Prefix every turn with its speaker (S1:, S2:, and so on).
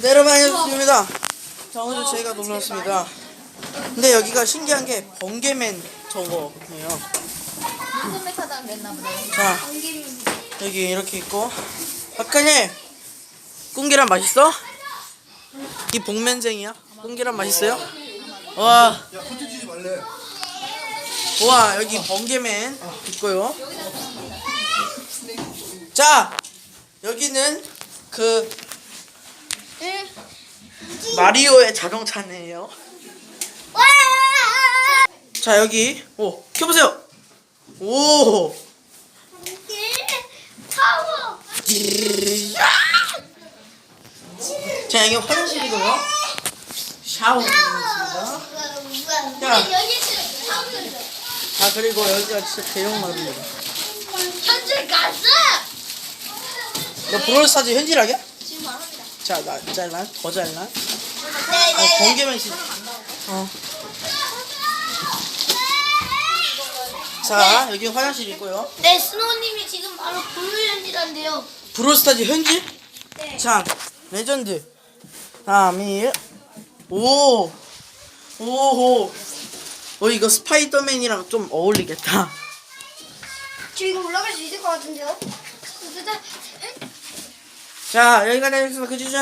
S1: 네, 여러분 안녕하십니까. 자, 오늘 제가 놀랐습니다. 근데 여기가 신기한 게 번개맨 저거예요. 자, 여기 이렇게 있고. 박하님, 꿍계란 맛있어? 이 복면쟁이야? 꿍계란 맛있어요? 와,
S2: 야 콘텐츠 말래.
S1: 와 여기 번개맨 있고요. 자, 여기는 그 마리오의 자동차네요. 자 여기 오 켜보세요. 오.
S3: 타워.
S1: 자 여기 화장실이고요. 샤워입니다. 야. 아 그리고 여기가 진짜 대형 마루입니다.
S3: 현재 가스.
S1: 너 브롤스타즈 현질하게? 자, 나 잘라, 더 잘라. 아,
S3: 네,
S1: 번개맨 씨. 어. 자, 여기 화장실 있고요.
S3: 네, 스노우님이 지금 바로 블루현이란데요.
S1: 브롤스타즈 현질?
S3: 네.
S1: 자, 레전드. 3, 2, 1. 오. 오호. 어, 이거 스파이더맨이랑 좀 어울리겠다.
S3: 지금 올라갈 수 있을 것 같은데요?
S1: 자, 여기까지 하겠습니다. 그 주제.